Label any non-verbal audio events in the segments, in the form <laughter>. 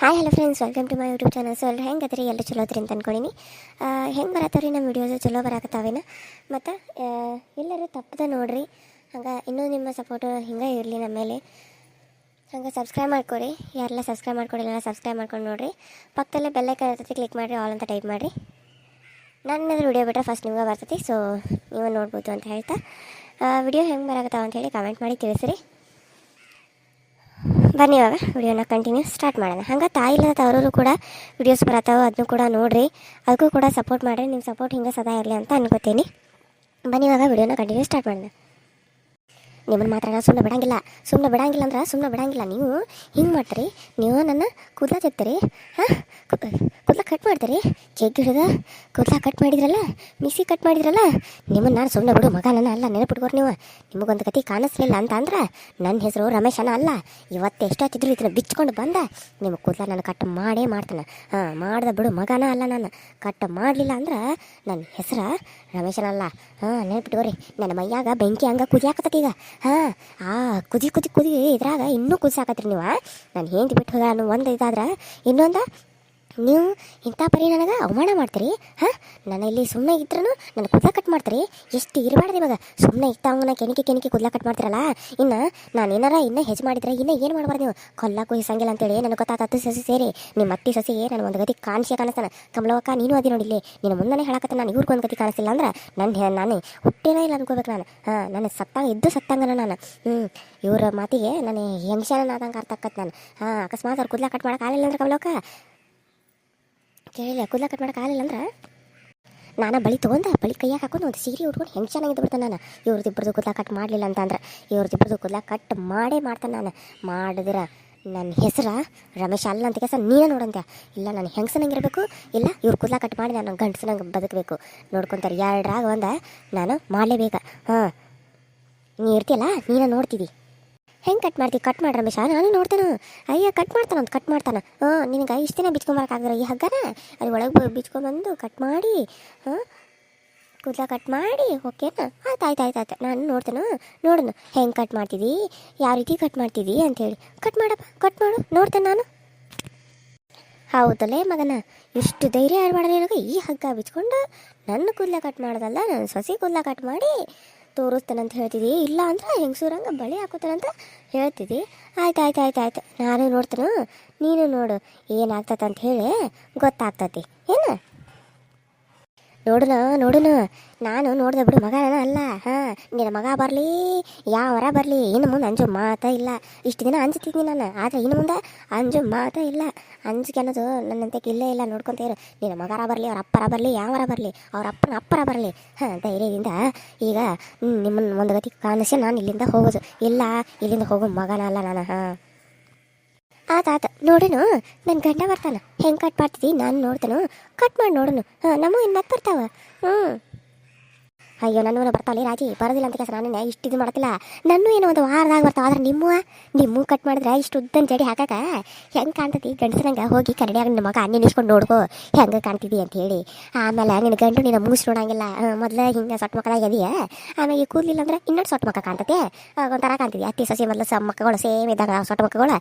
Hi hello friends welcome to my YouTube channel so ಎಲ್ಲರೂ ಹೆಂಗೆ ಅದ್ರಿ? ಎಲ್ಲ ಚಲೋ ಅದ್ರಿ ಅಂತ ಅಂದ್ಕೊಂಡಿನಿ ಹೆಂಗೆ ಬರತ್ತವ್ರಿ ನಮ್ಮ ವಿಡಿಯೋಸ್ ಚಲೋ ಬರಾಕತ್ತಾವೇನ? ಮತ್ತು ಎಲ್ಲರೂ ತಪ್ಪದ ನೋಡ್ರಿ. ಹಂಗೆ ಇನ್ನೂ ನಿಮ್ಮ ಸಪೋರ್ಟು ಹಿಂಗೆ ಇರಲಿ ನಮ್ಮ ಮೇಲೆ. ಹಂಗೆ ಸಬ್ಸ್ಕ್ರೈಬ್ ಮಾಡ್ಕೊರಿ ಯಾರೆಲ್ಲ ಸಬ್ಸ್ಕ್ರೈಬ್ ಮಾಡ್ಕೊಂಡಿಲ್ಲ ಸಬ್ಸ್ಕ್ರೈಬ್ ಮಾಡ್ಕೊಂಡು ನೋಡಿರಿ. ಪಕ್ಕದಲ್ಲೇ ಬೆಲ್ಲೈಕನ್ ಇರ್ತೈತಿ ಕ್ಲಿಕ್ ಮಾಡಿರಿ ಆಲ್ ಅಂತ ಟೈಪ್ ಮಾಡಿರಿ. ನನ್ನ ವಿಡಿಯೋ ಬಿಟ್ಟರೆ ಫಸ್ಟ್ ನಿಮ್ಗೆ ಬರ್ತೈತಿ. ಸೊ ನೀವು ನೋಡ್ಬೋದು ಅಂತ ಹೇಳ್ತಾ. ವಿಡಿಯೋ ಹೆಂಗೆ ಬರಕತ್ತಾವ ಅಂತ ಹೇಳಿ ಕಮೆಂಟ್ ಮಾಡಿ ತಿಳಿಸ್ರಿ. ಬನ್ನಿ ಇವಾಗ, ವಿಡಿಯೋನ ಕಂಟಿನ್ಯೂ ಸ್ಟಾರ್ಟ್ ಮಾಡೋಣ. ಹಂಗೆ ತಾಯಿ ಇಲ್ಲದ ತವರವರು ಕೂಡ ವಿಡಿಯೋಸ್ ಬರತ್ತಾವ ಅದನ್ನು ಕೂಡ ನೋಡಿರಿ. ಅದಕ್ಕೂ ಕೂಡ ಸಪೋರ್ಟ್ ಮಾಡಿರಿ ನಿಮ್ಮ ಸಪೋರ್ಟ್ ಹಿಂಗೆ ಸದಾ ಇರಲಿ ಅಂತ ಅನ್ಕೋತೀನಿ. ಬನ್ನಿ ಇವಾಗ, ವಿಡಿಯೋನ ಕಂಟಿನ್ಯೂ ಸ್ಟಾರ್ಟ್ ಮಾಡೋಣ. ನಿಮ್ಮನ್ನು ಮಾತ್ರ ಸುಮ್ಮನೆ ಬಿಡಂಗಿಲ್ಲ. ಸುಮ್ಮನೆ ಬಿಡಂಗಿಲ್ಲ ಅಂದ್ರೆ ಸುಮ್ಮನೆ ಬಿಡಂಗಿಲ್ಲ. ನೀವು ಹಿಂಗೆ ಮಾಡ್ತೀರಿ. ನೀವು ನನ್ನ ಕೂದಲ ಚೆತ್ತೀರಿ ಹಾಂ? ಕೂದಲ ಕಟ್ ಮಾಡ್ತೀರಿ. ಜಗ್ಗಿ ಹಿಡಿದ ಕೂದಲ ಕಟ್ ಮಾಡಿದ್ರಲ್ಲ? ಮಿಸಿ ಕಟ್ ಮಾಡಿದ್ರಲ್ಲ? ನಿಮ್ಮನ್ನು ನಾನು ಸುಮ್ಮನೆ ಬಿಡು. ಮಗ ನನ್ನ ಅಲ್ಲ. ನೆನಪಿಟ್ಕೋರಿ ನೀವು. ನಿಮಗೊಂದು ಕತೆ ಕಾಣಿಸ್ಲಿಲ್ಲ ಅಂತ ಅಂದ್ರೆ ನನ್ನ ಹೆಸರು ರಮೇಶನ ಅಲ್ಲ. ಇವತ್ತು ಎಷ್ಟೊತ್ತಿದ್ರು ಇದನ್ನು ಬಿಚ್ಕೊಂಡು ಬಂದ. ನಿಮ್ಮ ಕೂದಲ ನಾನು ಕಟ್ ಮಾಡೇ ಮಾಡ್ತಾನೆ. ಹಾಂ, ಮಾಡ್ದೆ ಬಿಡು. ಮಗನ ಅಲ್ಲ ನಾನು. ಕಟ್ ಮಾಡಲಿಲ್ಲ ಅಂದ್ರೆ ನನ್ನ ಹೆಸರು ರಮೇಶನಲ್ಲ. ಹಾಂ ನೆನಪಿಟ್ಕೋರಿ ನನ್ನ ಮೈಯಾಗ ಬೆಂಕಿ ಹಂಗೆ ಕುದಿಯಾಕತ್ತೀಗ ಈಗ. ಹಾಂ, ಆ ಕುದಿ ಕುದಿ ಕುದಿ ಇದ್ರಾಗ ಇನ್ನೂ ಕುದಿಸಾಕತ್ರಿ ನೀವು ನಾನು ಹೆಂಗೆ ಬಿಟ್ಟು ಹೋದ ಅನ್ನೋ ಒಂದು ಇದಾದ್ರೆ, ಇನ್ನೊಂದು ನೀವು ಇಂಥ ಪರಿ ನನಗೆ ಅವಮಾನ ಮಾಡ್ತೀರಿ, ಹಾಂ? ನಾನು ಇಲ್ಲಿ ಸುಮ್ಮನೆ ಇದ್ರೂ ನನ್ನ ಕೂದಲ ಕಟ್ ಮಾಡ್ತೀರಿ? ಎಷ್ಟು ಇರಬಾರ್ದು ಇವಾಗ? ಸುಮ್ಮನೆ ಇತ್ತವಂಗನ ಕೆಣಿಕೆ ಕೆಣಿಕೆ ಕೂದಲ ಕಟ್ ಮಾಡ್ತೀರಲ್ಲ? ಇನ್ನು ನಾನು ಏನಾರ ಇನ್ನೂ ಹೆಜ್ ಮಾಡಿದ್ರೆ ಇನ್ನೂ ಏನು ಮಾಡಬಾರ್ದು ನೀವು? ಕೊಲ್ಲಕ್ಕೂ ಹಿಸಂಗಿಲ್ಲ ಅಂತೇಳಿ ನನಗೆ ಗೊತ್ತಾತ ಸಸಿ ಸೇರಿ, ನಿಮ್ಮ ಅತ್ತಿ ಸಸಿ ನನ್ನ ಒಂದು ಗತಿ ಕಾಣಿಸಿ ಕಾಣಿಸ್ತಾನೆ? ಕಮಲವಕ್ಕ, ನೀನು ಅದಿ ನೋಡಿಲ್ಲಿ ನಿನ್ನ ಮುಂದೆ ಹೇಳಕತ್ತ ನಾನು, ಇವ್ರಿಗೊಂದು ಗತಿ ಕಾಣಿಸ್ತಿಲ್ಲ ಅಂದ್ರೆ ನನ್ನ ನಾನು ಹುಟ್ಟೇನೇ ಇಲ್ಲ ಅನ್ಕೋಬೇಕು ನಾನು. ಹಾಂ, ನನ್ನ ಸತ್ತಾಗ ಇದ್ದು ಸತ್ತಂಗನ ನಾನು. ಹ್ಞೂ ಇವ್ರ ಮಾತಿಗೆ ನಾನು ಹೆಂಗ್ಸನ ಆದಂಗೆ ಅರ್ಥ ನಾನು. ಹಾಂ, ಅಕಸ್ಮಾತ್ ಅವ್ರು ಕೂದಲ ಕಟ್ ಮಾಡೋಕ್ಕಾಗಲಿಲ್ಲ ಅಂದ್ರೆ ಕಮಲವಕ್ಕ? ಕೇಳಿಲ್ಲ ಕೂದಲ ಕಟ್ ಮಾಡಕ್ಕೆ ಆಗಲಿಲ್ಲ ಅಂದ್ರೆ? ನಾನು ಬಳಿ ತೊಗೊಂಡೆ, ಬಳಿ ಕೈಯಾಗ ಹಾಕೊಂಡು ಒಂದು ಸೀರೆ ಉಟ್ಕೊಂಡು ಹೆಂಗೆ ಚೆನ್ನಾಗಿದ್ದು ಬಿಡ್ತಾನೆ ನಾನು. ಇವ್ರದ್ದು ಕೂದಲ ಕಟ್ ಮಾಡಲಿಲ್ಲ ಅಂತಂದ್ರೆ ಇವ್ರದ್ದು ಇಬ್ಬರದು ಕೂದಲ ಕಟ್ ಮಾಡೇ ಮಾಡ್ತಾನೆ ನಾನು. ಮಾಡಿದ್ರೆ ನನ್ನ ಹೆಸರು ರಮೇಶ್ ಅಲ್ಲ ಅಂತ ಕೆಲಸ ನೀನೇ ನೋಡಂತೆ ಇಲ್ಲ, ನಾನು ಹೆಂಗಸನಂಗಿರಬೇಕು ಇಲ್ಲ, ಇವ್ರ ಕೂದಲ ಕಟ್ ಮಾಡಿ ನಾನು ಗಂಡಸನಂಗೆ ಬದುಕಬೇಕು. ನೋಡ್ಕೊಂತಾರೆ, ಎರಡರಾಗ ಒಂದು, ನಾನು ಮಾಡಲೇಬೇಕು. ಹಾಂ. ನೀ ಇರ್ತೀಯಲ್ಲ, ನೀನೇ ನೋಡ್ತಿದ್ದಿ ಹೆಂಗೆ ಕಟ್ ಮಾಡ್ತಿ ಕಟ್ ಮಾಡಿ ರಮೇಶ ನಾನು ನೋಡ್ತೇನೆ. ಅಯ್ಯ ಕಟ್ ಮಾಡ್ತಾನ ಅಂತ ಕಟ್ ಮಾಡ್ತಾನೆ. ಹಾಂ ನಿನಗೆ ಇಷ್ಟು ದಿನ ಬಿಚ್ಕೊಂಬರಕ್ಕಾಗ್ರೆ ಈ ಹಗ್ಗನ? ಅದು ಒಳಗೆ ಬಿಚ್ಕೊಂಬಂದು ಕಟ್ ಮಾಡಿ ಹಾಂ ಕೂದಲ ಕಟ್ ಮಾಡಿ ಓಕೆನಾ ಆಯ್ತು ಆಯ್ತು ಆಯ್ತು ಆಯ್ತು. ನಾನು ನೋಡ್ತೇನೆ, ನೋಡೋಣ. ಹೆಂಗೆ ಕಟ್ ಮಾಡ್ತಿದ್ದಿ ಯಾವ ರೀತಿ ಕಟ್ ಮಾಡ್ತಿದ್ದಿ ಅಂತೇಳಿ ಕಟ್ ಮಾಡಪ್ಪ ಕಟ್ ಮಾಡು, ನೋಡ್ತೇನೆ ನಾನು. ಹೌದಲ್ಲೇ ಮಗನ? ಇಷ್ಟು ಧೈರ್ಯ ಯಾರು ನಿನಗೆ? ಈ ಹಗ್ಗ ಬಿಚ್ಕೊಂಡು ನನ್ನ ಕೂದಲ ಕಟ್ ಮಾಡೋದಲ್ಲ, ನನ್ನ ಸೊಸಿ ಕೂದಲ ಕಟ್ ಮಾಡಿ ತೋರಿಸ್ತಾನಂತ ಹೇಳ್ತಿದ್ದಿ. ಇಲ್ಲ ಅಂದ್ರೆ ಹೆಂಗಸೂರಂಗೆ ಬಳಿ ಹಾಕೋತಾನಂತ ಹೇಳ್ತಿದ್ದಿ. ಆಯ್ತು ಆಯ್ತು ಆಯ್ತು ಆಯ್ತು. ನಾನು ನೋಡ್ತೇನೆ, ನೀನು ನೋಡು. ಏನಾಗ್ತದಂತ ಹೇಳಿ ಗೊತ್ತಾಗ್ತತಿ ಏನು? ನೋಡುನ ನೋಡೋಣ ನಾನು ನೋಡಿದೆ ಬಿಡು, ಮಗ ನಾನು ಅಲ್ಲ. ಹಾಂ, ನಿನ್ನ ಮಗ ಬರಲಿ ಯಾವರ ಬರಲಿ, ಇನ್ನು ಮುಂದೆ ಅಂಜು ಮಾತ ಇಲ್ಲ. ಇಷ್ಟು ದಿನ ಅಂಜುತ್ತಿದ್ನಿ ನಾನು, ಆದರೆ ಇನ್ನು ಮುಂದೆ ಅಂಜು ಮಾತ ಇಲ್ಲ. ಅಂಜಿಕೆ ಅನ್ನೋದು ನನ್ನಂತೆ ಇಲ್ಲೇ ಇಲ್ಲ ನೋಡ್ಕೊಂತೇರು ನಿನ್ನ ಮಗರ ಬರಲಿ, ಅವ್ರ ಅಪ್ಪರ ಬರಲಿ ಯಾವರ ಬರಲಿ, ಅವ್ರ ಅಪ್ಪನ ಅಪ್ಪರ ಬರಲಿ. ಹಾಂ, ಧೈರ್ಯದಿಂದ ಈಗ ನಿಮ್ಮನ್ನು ಒಂದು ಗತಿ ಕಾಣಿಸಿ ನಾನು ಇಲ್ಲಿಂದ ಹೋಗೋದು. ಇಲ್ಲ, ಇಲ್ಲಿಂದ ಹೋಗೋ ಮಗನ ಅಲ್ಲ ನಾನು, ಹಾಂ. ಆತ ಆತ. ನೋಡೋಣ ನನ್ನ ಗಂಡ ಬರ್ತಾನ. ಹೆಂಗೆ ಕಟ್ ಮಾಡ್ತಿದ್ದಿ ನಾನು ನೋಡ್ತಾನು. ಕಟ್ ಮಾಡಿ ನೋಡೋಣ ಹಾಂ ನಮ್ಮ ಇನ್ನು ಮತ್ತೆ ಬರ್ತಾವ ಹ್ಞೂ ಅಯ್ಯೋ ನನ್ನ ಬರ್ತಾಳೆ ರಾಜಿ. ಬರೋದಿಲ್ಲ ಅಂತ ಕೆಲಸ ನಾನು ಇಷ್ಟು ಇದು ಮಾಡ್ತಿಲ್ಲ. ನಾನು ಏನೋ ಒಂದು ವಾರದಾಗ ಬರ್ತಾವ. ಆದ್ರೆ ನಿಮ್ಮ ನಿಮ್ಮ ಕಟ್ ಮಾಡಿದ್ರೆ ಇಷ್ಟು ಉದ್ದನ ಜಡಿ ಹಾಕಾಕ ಹೆಂಗೆ ಕಾಣ್ತೈತಿ? ಗಂಡಸರಂಗೆ ಹೋಗಿ ಕನ್ನಡಿಯಾಗ ನಿಮ್ಮ ಮಗ ಅನ್ನಿ ನಿಲ್ಸ್ಕೊಂಡು ನೋಡ್ಕೋ, ಹೆಂಗೆ ಕಾಣ್ತಿದ್ದಿ ಅಂತ ಹೇಳಿ. ಆಮೇಲೆ ನಿನ್ನ ಗಂಡು ನಿನ್ನ ಮುಗಿಸ್ ನೋಡಂಗಿಲ್ಲ. ಮೊದಲೇ ಹಿಂಗೆ ಸೊಟ್ಟ ಮಕ್ಕಳಾಗ ಇದೆಯಾ ಆಮೇಲೆ ಕೂದಲಿಲ್ಲ ಅಂದ್ರೆ ಇನ್ನೊಂದು ಸೊಟ್ಟ ಮಕ್ಕ ಕಾಣ್ತತೆ ಒಂಥರ ಕಾಣ್ತಿದ್ವಿ. ಅತ್ತಿ, ಸಸಿ ಮೊದಲು ಸ ಮಕ್ಕಳು ಸೇಮ್ ಇದ್ದಾಗ ಸೊಟ್ಟ ಮಕ್ಕಳು.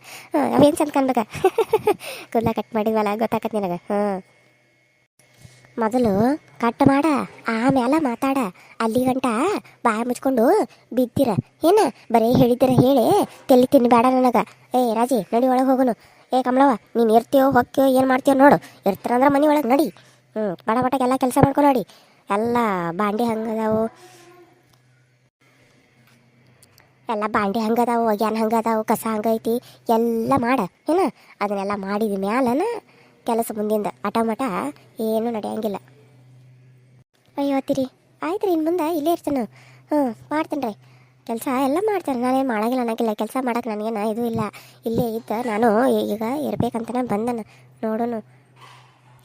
ಅವೇನು ಚಂದ ಕಾಣ್ಬೇಕ? <laughs> ಕೂದಲ ಕಟ್ ಮಾಡಿದ್ವಲ್ಲ ಗೊತ್ತಾಗತ್ತೆ ನಿನಗೆ. ಹಾಂ ಮೊದಲು ಕಟ್ ಮಾಡ ಆಮೇಲೆ ಮಾತಾಡ. ಅಲ್ಲಿ ಗಂಟ ಬಾಯ ಮುಚ್ಕೊಂಡು ಬಿದ್ದಿರ. ಏನ, ಬರೀ ಹೇಳಿದ್ದೀರ ಹೇಳಿ, ತೆಲಿ ತಿನ್ನಬೇಡ ನನಗೆ. ಏ, ರಾಜಿ, ನಡಿ ಒಳಗೆ ಹೋಗೋನು. ಏ, ಕಮಲವ್ವ, ನೀನು ಇರ್ತೀಯೋ, ಹೊಕ್ಕಿಯೋ, ಏನು ಮಾಡ್ತೀಯೋ ನೋಡು. ಇರ್ತಾರಂದ್ರೆ ಮನೆ ಒಳಗೆ ನಡಿ. ಹ್ಞೂ ಬಡ ಬಟಕ್ಕೆಲ್ಲ ಕೆಲಸ ಮಾಡ್ಕೊ ನೋಡಿ. ಎಲ್ಲ ಬಾಂಡೆ ಹಂಗದಾವು ಎಲ್ಲ ಬಾಂಡೆ ಹಂಗದಾವು ಒಗ್ಯಾನ ಹಂಗದಾವು ಕಸ ಹಂಗೈತಿ ಎಲ್ಲ ಮಾಡ. ಏನ, ಅದನ್ನೆಲ್ಲ ಮಾಡಿದ ಮ್ಯಾಲನ ಕೆಲಸ ಮುಂದಿಂದ ಆಟೋಮಟ ಏನೂ ನಡೆಯಂಗಿಲ್ಲ. ಅಯ್ಯೋ ತಿರಿ ಆಯ್ತು ರೀ ಇನ್ನು ಮುಂದೆ ಇಲ್ಲೇ ಇರ್ತೇನೆ. ಹ್ಞೂ, ಮಾಡ್ತೇನೆ ರೀ. ಕೆಲಸ ಎಲ್ಲ ಮಾಡ್ತೇನೆ. ನಾನೇನು ಮಾಡೋಂಗಿಲ್ಲ, ಅನ್ನೋಂಗಿಲ್ಲ. ಕೆಲಸ ಮಾಡೋಕೆ ನನಗೇನು ಇದು ಇಲ್ಲ. ಇಲ್ಲೇ ಇದ್ದ ನಾನು ಈಗ ಇರ್ಬೇಕಂತನೇ ಬಂದನು. ನೋಡೋನು.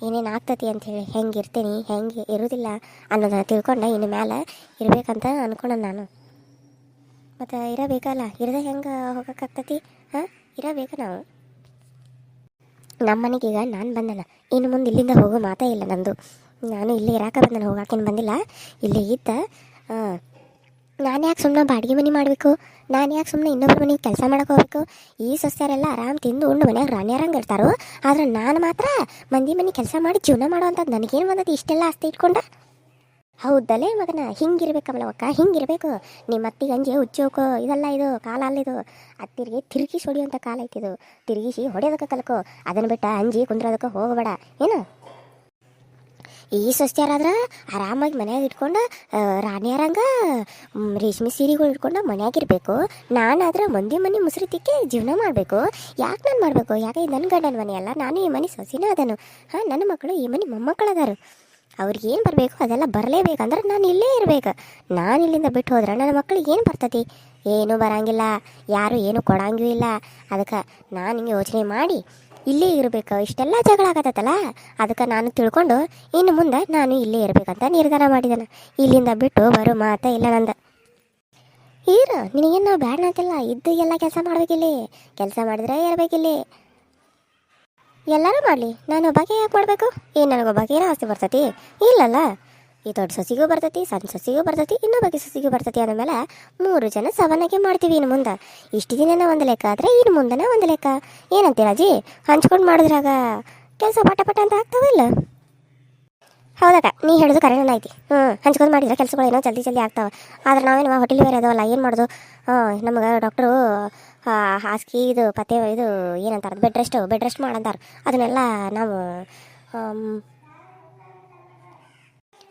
ಏನೇನು ಆಗ್ತತಿ ಅಂಥೇಳಿ ಹೆಂಗೆ ಇರ್ತೀನಿ, ಹೆಂಗೆ ಇರೋದಿಲ್ಲ ಅನ್ನೋದನ್ನ ತಿಳ್ಕೊಂಡು ಇನ್ನು ಮೇಲೆ ಇರಬೇಕಂತ ಅಂದ್ಕೊಂಡೆ ನಾನು. ಮತ್ತು ಇರಬೇಕಲ್ಲ? ಇರದೆ ಹೆಂಗೆ ಹೋಗೋಕ್ಕಾಗ್ತತಿ ಹಾಂ, ಇರಬೇಕು ನಾವು. ನಮ್ಮ ಈಗ ನಾನು ಬಂದಲ್ಲ. ಇನ್ನು ಮುಂದೆ ಇಲ್ಲಿಂದ ಹೋಗೋ ಮಾತೇ ಇಲ್ಲ ನಂದು. ನಾನು ಇಲ್ಲಿ ಇರಾಕ ಬಂದನ ಹೋಗಾಕೇನು ಬಂದಿಲ್ಲ. ಇಲ್ಲಿ ಇದ್ದ ನಾನು ಯಾಕೆ ಸುಮ್ಮನೆ ಬಾಡಿಗೆ ಮನೆ ಮಾಡಬೇಕು? ನಾನು ಯಾಕೆ ಸುಮ್ಮನೆ ಇನ್ನೊಬ್ರ ಮನೆಗೆ ಕೆಲಸ ಮಾಡೋಕೆ ಹೋಗ್ಬೇಕು? ಈ ಸಸ್ಯರೆಲ್ಲ ಆರಾಮ್ ತಿಂದು ಉಂಡು ಮನ್ಯಾಗ ರಾಣಿಯಾರಂಗೆ ಇರ್ತಾರೋ? ಆದ್ರೆ ನಾನು ಮಾತ್ರ ಮಂದಿ ಮನೆ ಕೆಲಸ ಮಾಡಿ ಜೀವನ ಮಾಡುವಂಥದ್ದು ನನಗೇನು ಬಂದದ್ದು ಇಷ್ಟೆಲ್ಲ ಆಸ್ತಿ ಇಟ್ಕೊಂಡ? ಹೌದಲ್ಲೇ ಮಗನ? ಹಿಂಗಿರ್ಬೇಕಮ್ಮಲವಕ್ಕ ಹಿಂಗಿರ್ಬೇಕು. ನಿಮ್ಮ ಅತ್ತಿಗೆ ಗಂಜಿ ಉಚ್ಚೋಕೋ ಇದೆಲ್ಲ ಇದು, ಕಾಲ ಅಲ್ಲಿದು ಅತ್ತಿರಿಗೆ ತಿರುಗಿಸಿ ಹೊಡಿಯುವಂಥ ಕಾಲ ಐತಿದು ತಿರುಗಿಸಿ ಹೊಡೆಯೋದಕ್ಕೆ ಕಲ್ಕೋ. ಅದನ್ನು ಬಿಟ್ಟು ಅಂಜಿ ಕುಂದ್ರೋದಕ್ಕೆ ಹೋಗಬೇಡ. ಏನು? ಈ ಸಸ್ಯಾರಾದ್ರೆ ಆರಾಮಾಗಿ ಮನ್ಯಾಗ ಇಟ್ಕೊಂಡು ರಾಣಿಯರಂಗ ರೇಷ್ಮೆ ಸೀರೆಗಳು ಇಟ್ಕೊಂಡು ಮನ್ಯಾಗಿರ್ಬೇಕು. ನಾನಾದ್ರೆ ಮಂದಿ ಮನೆ ಮುಸ್ರಿ ತಿಕ್ಕಿ ಜೀವನ ಮಾಡಬೇಕು. ಯಾಕೆ ನಾನು ಮಾಡಬೇಕು? ಯಾಕೆ ನನ್ನ ಗಂಡನ ಮನೆ ಅಲ್ಲ? ನಾನು ಈ ಮನೆ ಸೊಸಿನ ಅದನು. ಹಾಂ, ನನ್ನ ಮಕ್ಕಳು ಈ ಮನೆ ಮೊಮ್ಮಕ್ಕಳು ಅದಾರು ಅವ್ರಿಗೆ ಏನು ಬರಬೇಕು? ಅದೆಲ್ಲ ಬರಲೇಬೇಕಂದ್ರೆ ನಾನು ಇಲ್ಲೇ ಇರಬೇಕು. ನಾನು ಇಲ್ಲಿಂದ ಬಿಟ್ಟು ಹೋದ್ರೆ ನನ್ನ ಮಕ್ಕಳಿಗೆ ಏನು ಬರ್ತತಿ? ಏನೂ ಬರಂಗಿಲ್ಲ. ಯಾರು ಏನು ಕೊಡಂಗೂ ಇಲ್ಲ. ಅದಕ್ಕೆ ನಾನು ಹಿಂಗೆ ಯೋಚನೆ ಮಾಡಿ ಇಲ್ಲೇ ಇರಬೇಕು. ಇಷ್ಟೆಲ್ಲ ಜಗಳ ಆಗತ್ತಲ್ಲ? ಅದಕ್ಕೆ ನಾನು ತಿಳ್ಕೊಂಡು ಇನ್ನು ಮುಂದೆ ನಾನು ಇಲ್ಲೇ ಇರಬೇಕಂತ ನಿರ್ಧಾರ ಮಾಡಿದೆನ. ಇಲ್ಲಿಂದ ಬಿಟ್ಟು ಬರೋ ಮಾತ ಇಲ್ಲ ನಂದು. ಇರು ನಿನಗೇನು ನಾವು ಬೇಡ ಅಂತಿಲ್ಲ ಇದ್ದು ಎಲ್ಲ ಕೆಲಸ ಮಾಡಬೇಕಿಲ್ಲ? ಕೆಲಸ ಮಾಡಿದ್ರೆ ಇರಬೇಕಿಲ್ಲಿ. ಎಲ್ಲರೂ ಮಾಡಲಿ. ನಾನು ಒಬ್ಬಾಕೆ ಯಾಕೆ ಮಾಡಬೇಕು? ಏನು ನನಗೊಬ್ಬಾಗೆ ಆಸ್ತಿ ಬರ್ತೈತಿ? ಇಲ್ಲಲ್ಲ. ಈ ದೊಡ್ಡ ಸಸಿಗೂ ಬರ್ತೈತಿ, ಸಣ್ಣ ಸಸಿಗೂ ಬರ್ತೈತಿ, ಇನ್ನೊಬ್ಬಾಕೆ ಸಸಿಗೂ ಬರ್ತೈತಿ ಅಂದಮೇಲೆ ಮೂರು ಜನ ಸವನಾಗೆ ಮಾಡ್ತೀವಿ ಇನ್ನು ಮುಂದೆ. ಇಷ್ಟು ದಿನನ ಒಂದು ಲೆಕ್ಕ ಆದರೆ ಇನ್ನು ಮುಂದೆನೇ ಒಂದು ಲೆಕ್ಕ. ಏನಂತೀರಾಜಿ ಹಂಚ್ಕೊಂಡು ಮಾಡಿದ್ರಾಗ ಕೆಲಸ ಪಟ ಪಟ ಅಂತ ಆಗ್ತಾವಿಲ್ಲ? ಹೌದಕ್ಕ, ನೀ ಹೇಳೋದು ಕರೆನ ಐತಿ. ಹ್ಞೂ ಹಂಚ್ಕೊಂಡು ಮಾಡಿದ್ರೆ ಕೆಲಸಗಳು ಏನೋ ಜಲ್ದಿ ಜಲ್ದಿ ಆಗ್ತಾವೆ. ಆದ್ರೆ ನಾವೇನು ಹೋಟೆಲ್ ಬೇರೆ ಅದಾವಲ್ಲ, ಏನು ಮಾಡೋದು? ಹಾಂ ನಮಗೆ ಡಾಕ್ಟ್ರು ಹಾಸಿಗೆ ಇದು ಪತ್ತೆ ಇದು ಏನಂತಾರೆ ಬೆಡ್ ರೆಸ್ಟ್ ಬೆಡ್ ರೆಸ್ಟ್ ಮಾಡಂತಾರೆ. ಅದನ್ನೆಲ್ಲ ನಾವು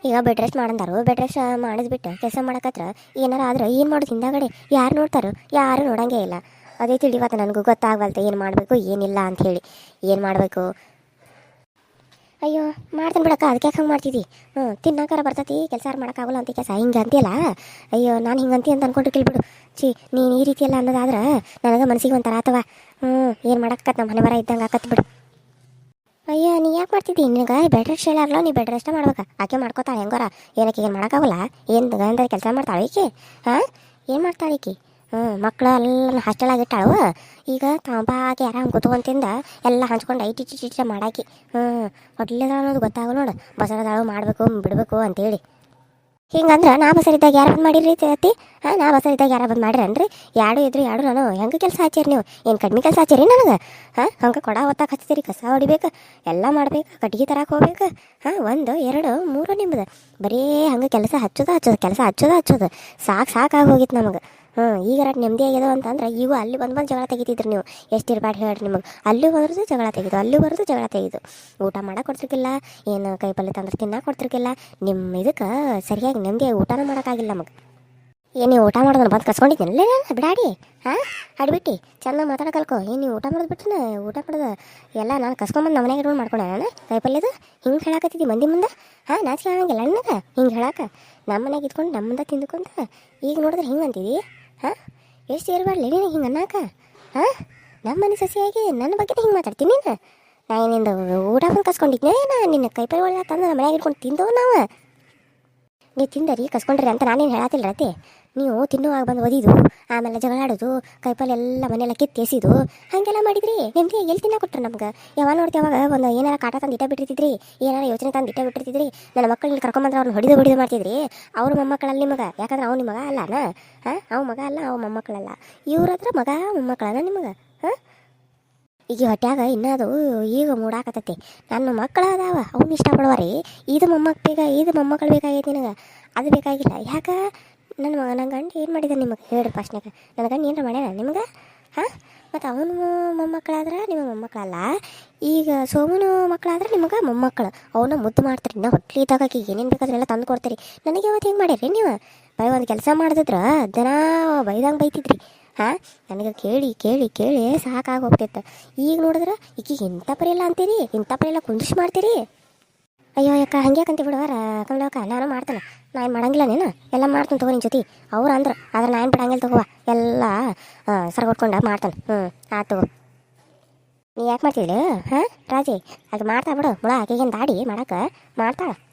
ಈಗ ಬೆಡ್ ರೆಸ್ಟ್ ಮಾಡಂದಾರು ಬೆಡ್ ರೆಸ್ಟ್ ಮಾಡಿದ್ಬಿಟ್ಟು ಕೆಲಸ ಮಾಡಕತ್ರ ಏನಾರ ಆದ್ರೆ ಏನು ಮಾಡೋದು ಹಿಂದಾಗಡೆ? ಯಾರು ನೋಡ್ತಾರೋ? ಯಾರು ನೋಡಂಗೇ ಇಲ್ಲ. ಅದೇ ತಿಳಿವತ್ತ ನನಗೂ ಗೊತ್ತಾಗವಲ್ತೆ, ಏನು ಮಾಡಬೇಕು, ಏನಿಲ್ಲ ಅಂತ ಹೇಳಿ. ಏನು ಮಾಡಬೇಕು? ಅಯ್ಯೋ, ಮಾಡ್ತೀನಿ ಬಿಡಕ್ಕ, ಅದಕ್ಕೆ ಹಂಗೆ ಮಾಡ್ತಿದ್ದಿ. ಹ್ಞೂ ತಿನ್ನಕಾರ ಬರ್ತೈತಿ, ಕೆಲಸ ಮಾಡೋಕ್ಕಾಗಲ್ಲ ಅಂತ ಕೆಲಸ. ಹಿಂಗೆ ಅಂತೀಯಲ್ಲ? ಅಯ್ಯೋ, ನಾನು ಹಿಂಗೆ ಅಂತೀ ಅಂತ ಅಂದ್ಕೊಂಡಿರ್ಕಿಲ್ ಬಿಡು ಚಿ ನೀನು ಈ ರೀತಿ ಎಲ್ಲ ಅನ್ನೋದಾದ್ರೆ ನನಗೆ ಮನಸ್ಸಿಗೆ ಒಂಥರ ಆತವ. ಹ್ಞೂ ಏನು ಮಾಡಕ್ಕತ್ ನಮ್ಮ ಮನೆ ಬರ ಇದ್ದಂಗೆ ಆಕತ್ ಬಿಡು. ಅಯ್ಯೋ, ನೀ ಯಾಕೆ ಮಾಡ್ತಿದ್ದಿ? ನಿನಗೆ ಬೆಡ್ ರೆಸ್ಟ್ ಹೇಳಾರಲ್ಲ ನೀ ಬೆಡ್ ರೆಸ್ಟ್ ಮಾಡ್ಬೇಕು. ಆಕೆ ಮಾಡ್ಕೋತಾಳೆ ಹೆಂಗಾರ ಏನಕ್ಕೆ ಏನು ಮಾಡೋಕ್ಕಾಗಲ್ಲ? ಏನು ಗಂಡ ಕೆಲಸ ಮಾಡ್ತಾಳೆ ಈಕೆ? ಹಾಂ? ಏನು ಮಾಡ್ತಾಳೆ ಈಕೆ? ಹ್ಞೂ ಮಕ್ಕಳು ಎಲ್ಲ ಹಾಸ್ಟೆಲಾಗ ಈಗ ತಾಂಬಾಗಿ ಆರಾಮ್ ಕುತ್ಕೊಂತಿಂದ ಎಲ್ಲ ಹಂಚ್ಕೊಂಡು ಐಟಿ ಟಿ ಟಿ ಮಾಡಾಕಿ. ಹ್ಞೂ ಹೊಟ್ಲಿದ ಅನ್ನೋದು ಗೊತ್ತಾಗಲ್ಲ ನೋಡು. ಬಸರದಾಳು ಮಾಡಬೇಕು, ಬಿಡಬೇಕು ಅಂತೇಳಿ. ಹಿಂಗಂದ್ರೆ ನಾ ಬಸರಿದ್ದಾಗ ಯಾರು ಬಂದು ಮಾಡಿರಿ ಅತ್ತಿ? ಹಾಂ, ನಾ ಬಸರಿದ್ದಾಗ ಯಾರು ಬಂದು ಮಾಡಿರನ್ರಿ? ಯಾರು ಇದ್ರು, ಯಾರು ನಾನು? ಹೆಂಗೆ ಕೆಲಸ ಹಚ್ಚಿರಿ ನೀವು? ಏನು ಕಡಿಮೆ ಕೆಲಸ ಹಚ್ಚಿರಿ ನನಗೆ? ಹಾಂ, ಹಂಗೆ ಕೊಡ ಹೊತ್ತಾಕ ಹಚ್ತೀರಿ, ಕಸ ಹೊಡಿಬೇಕು, ಎಲ್ಲ ಮಾಡ್ಬೇಕು, ಕಟ್ಗೆ ತರಕ್ಕೆ ಹೋಗ್ಬೇಕು. ಹಾಂ, ಒಂದು, ಎರಡು, ಮೂರು ನಿಮ್ಮದು ಬರೀ ಹಂಗೆ ಕೆಲಸ ಹಚ್ಚೋದು ಹಚ್ಚೋದು, ಕೆಲಸ ಹಚ್ಚೋದು ಹಚ್ಚೋದು. ಸಾಕು ಸಾಕಾಗಿ ಹೋಗಿತ್ತು ನಮಗೆ. ಹ್ಞೂ, ಈಗ ರಾಟ್ ನೆಮ್ಮದಿ ಆಗ್ಯದ ಅಂತಂದ್ರೆ ಈಗ ಅಲ್ಲಿ ಬಂದು ಬಂದು ಜಗಳ ತೆಗಿತಿದ್ರಿ ನೀವು. ಎಷ್ಟು ಇರ್ಬಾರ್ದು ಹೇಳ್ರಿ ನಿಮಗೆ. ಅಲ್ಲಿ ಬರೋದು ಜಗಳ ತೆಗಿದು, ಅಲ್ಲಿ ಬರೋದು ಜಗಳ ತೆಗಿದು. ಊಟ ಮಾಡಕ್ಕೆ ಕೊಡ್ತಿರ್ಕಿಲ್ಲ, ಏನು ಕೈ ಪಲ್ಯ ತಂದ್ರೆ ತಿನ್ನಕ್ಕೆ ಕೊಡ್ತಿರ್ಕಿಲ್ಲ. ನಿಮ್ಮ ಇದಕ್ಕೆ ಸರಿಯಾಗಿ ನೆಮ್ಮದಿಯಾಗಿ ಊಟನೂ ಮಾಡೋಕ್ಕಾಗಿಲ್ಲ ನಮಗೆ. ಏನು ನೀವು ಊಟ ಮಾಡೋದನ್ನ ಬಂದು ಕಸ್ಕೊಂಡಿದ್ದೀನಲ್ಲ ಬಿಡಾಡಿ. ಹಾಂ? ಅಡ್ಬಿಟ್ಟು ಚೆನ್ನಾಗಿ ಮಾತಾಡೋ ಕಲ್ಕೊ. ಏನು ನೀವು ಊಟ ಮಾಡೋದು ಬಿಟ್ಟು ಊಟ ಮಾಡೋದು ಎಲ್ಲ ನಾನು ಕಸ್ಕೊಂಬಂದು ನಮ್ಮ ಮನೆಗೆ ಇಟ್ಕೊಂಡು ಮಾಡ್ಕೊಂಡೆ ನಾನು. ಕೈ ಪಲ್ಯದ, ಹಿಂಗೆ ಹೇಳಕತ್ತಿದ್ದಿ ಮಂದಿ ಮುಂದೆ? ಹಾಂ, ನಾಚಿಕೆ ಆಗಂಗಿಲ್ಲ ಅಣ್ಣಗೆ ಹಿಂಗೆ ಹೇಳಕ್ಕೆ ನಮ್ಮ ಮನೆಗೆ ಇದ್ಕೊಂಡು ನಮ್ಮಿಂದ ತಿಂದ್ಕೊಂತ, ಈಗ ನೋಡಿದ್ರೆ ಹಿಂಗೆ ಅಂತಿದ್ದಿ ಹಾಂ? ಎಷ್ಟು ಇರಬಾರ್ಲಿ ನೀನು ಹಿಂಗೆ ಅನ್ನಾಕ? ಹಾಂ? ನಮ್ಮ ಮನೆ ಸಸಿಯಾಗಿ ನನ್ನ ಬಗ್ಗೆ ಹಿಂಗೆ ಮಾತಾಡ್ತೀನಿ ನೀನು? ನಾ ಏನಿಂದ ಊಟ ಬಂದು ಕಸ್ಕೊಂಡಿದ್ನೇ? ನಾ ನಿನ್ನ ಕೈ ಒಳ್ಳೆ ತಂದು ನಮ್ಮ ಮನೆಯಾಗಿ ಇಟ್ಕೊಂಡು ತಿಂದವು ನಾವು? ನೀವು ತಿಂದರಿ, ಕಸ್ಕೊಂಡ್ರಿ ಅಂತ ನಾನೇನು ಹೇಳತ್ತಿಲ್ಲ ರತಿ. ನೀವು ತಿನ್ನುವಾಗ ಬಂದು ಒದಿದು, ಆಮೇಲೆ ಜಗಳಾಡೋದು ಕೈಪಲ್ಲೆ ಎಲ್ಲ ಮನೆಯೆಲ್ಲ ಕಿತ್ತೆಸಿದು ಹಾಗೆಲ್ಲ ಮಾಡಿದ್ರಿ? ನಿಮ್ಗೆ ಎಲ್ಲಿ ತಿನ್ನ ಕೊಟ್ರು ನಮ್ಗೆ? ಯಾವಾಗ ನೋಡ್ತೀವಿ ಅವಾಗ ಒಂದು ಏನಾರ ಕಾಟ ತಂದು ಇಟ್ಟ ಬಿಟ್ಟಿರ್ತಿದ್ರಿ? ಏನಾರ ಯೋಚನೆ ತಂದು ಇಟ್ಟ ಬಿಟ್ಟಿರ್ತಿದ್ರಿ? ನನ್ನ ಮಕ್ಕಳನ್ನ ಕರ್ಕೊಂಬಂದ್ರೆ ಅವ್ರನ್ನ ಹೊಡಿದು ಹೊಡಿದು ಮಾಡ್ತಿದ್ರಿ? ಅವ್ರ ಮೊಮ್ಮಕ್ಕಳಲ್ಲಿ ನಿಮಗೆ? ಯಾಕಂದ್ರೆ ಅವ್ನು ಮಗ ಅಲ್ಲನ ಹಾಂ? ಅವ ಮಗ ಅಲ್ಲ, ಅವ್ನ ಮೊಮ್ಮಕ್ಕಳಲ್ಲ. ಇವ್ರ ಹತ್ರ ಮಗ ಮೊಮ್ಮಕ್ಕಳಲ್ಲ ನಿಮಗೆ? ಹಾಂ? ಈಗ ಹೊಟ್ಯಾಗ ಇನ್ನೂ ಈಗ ಮೂಡಾಕತ್ತೈತಿ. ನನ್ನ ಮಕ್ಕಳು ಅದಾವ ಅವ್ನು ಇಷ್ಟಪಡುವರಿ ಇದು ಮೊಮ್ಮಕ್ಕ ಬೇಗ, ಇದು ಮೊಮ್ಮಕ್ಕಳು ಬೇಕಾಗೈತಿ ನಿನಗೆ. ಅದು ಬೇಕಾಗಿಲ್ಲ. ಯಾಕೆ? ನನ್ನ ಮಗ, ನನ್ನ ಗಂಡ ಏನು ಮಾಡಿದ ನಿಮಗೆ? ಹೇಳಿರಿ ಫಸ್ಟ್ನಾಗ ನನ್ನ ಗಂಡ ಏನಾರ ಮಾಡ್ಯಾರ ನಿಮ್ಗೆ? ಹಾಂ? ಮತ್ತು ಅವನು ಮೊಮ್ಮಕ್ಕಳಾದ್ರೆ ನಿಮಗೆ ಮೊಮ್ಮಕ್ಕಳಲ್ಲ? ಈಗ ಸೋಮನ ಮಕ್ಕಳಾದ್ರೆ ನಿಮಗೆ ಮೊಮ್ಮಕ್ಕಳು. ಅವನ್ನ ಮುದ್ದು ಮಾಡ್ತೀರಿ ನಾ ಹೊಟ್ಲಿ ಇದ್ದಾಗ ಈಗ ಏನೇನು ಬೇಕಾದ್ರೆಲ್ಲ ತಂದು ಕೊಡ್ತೀರಿ. ನನಗೆ ಯಾವತ್ತು ಹೆಂಗೆ ಮಾಡ್ಯಾರಿ ನೀವು? ಬೈ ಒಂದು ಕೆಲಸ ಮಾಡಿದ್ರೆ ದಿನ ಬೈದಂಗೆ ಬೈತಿದ್ರಿ. ಹಾಂ? ನನಗೆ ಕೇಳಿ ಕೇಳಿ ಕೇಳಿ ಸಾಕಾಗಿ ಹೋಗ್ತಿತ್ತು. ಈಗ ನೋಡಿದ್ರೆ ಈಗ ಇಂಥ ಪರಿ ಇಲ್ಲ ಅಂತೀರಿ ಇಂಥ ಪರಿ ಎಲ್ಲ ಕುಂದಿಸಿ ಮಾಡ್ತೀರಿ. ಯಾಕ ಹಂಗೆ ಯಾಕಂತ ಬಿಡುವಾರ ಕಮಲಕ್ಕ ನಾನು ಮಾಡ್ತೇನೆ. ನಾ ಏನು ಮಾಡಂಗಿಲ್ಲ ನೀನು? ಎಲ್ಲ ಮಾಡ್ತೀನಿ ತಗೋ ನಿನ್ನ ಜೊತೆ. ಅವ್ರು ಅಂದ್ರೆ. ಆದ್ರೆ ನಾನು ಬಿಡಂಗಿಲ್ಲ ತಗೋವ ಎಲ್ಲ ಸರ್ಗೊಟ್ಕೊಂಡು ಮಾಡ್ತಾನೆ. ಹ್ಞೂ ಆತು ನೀ ಯಾಕೆ ಮಾಡ್ತಿದ್ಲಿ? ಹಾಂ, ರಾಜಿ? ಅದು ಮಾಡ್ತಾ ಬಿಡು. ಮುಳ, ಆಕೆಗೇನು ದಾಡಿ ಮಾಡಕ್ಕೆ ಮಾಡ್ತಾಳೆ.